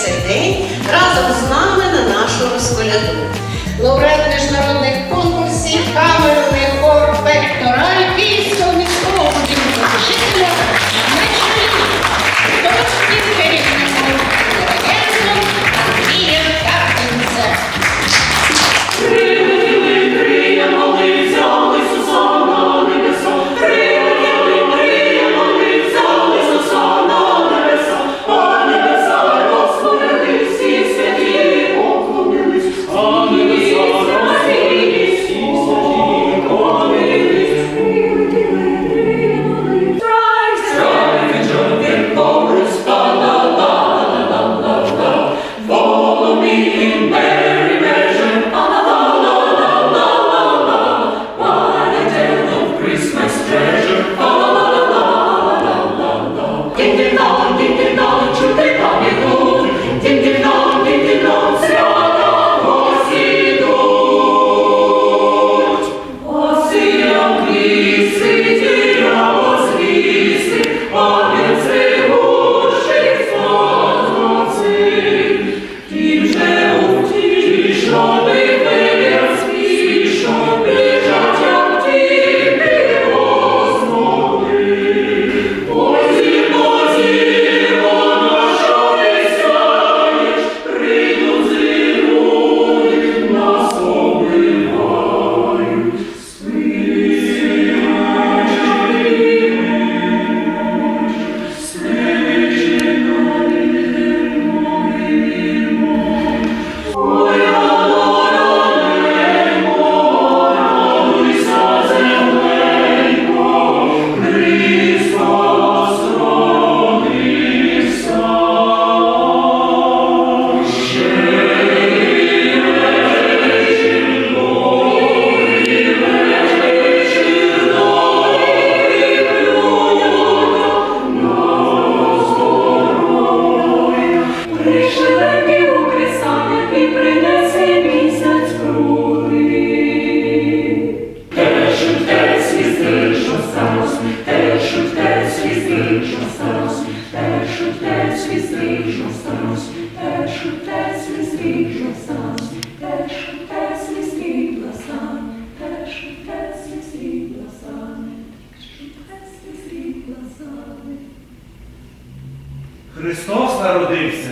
цей день разом з нами на нашу розколяду. Лауреат міжнародного свісти, що старос, те, що те свісти, гласами. Христос народився.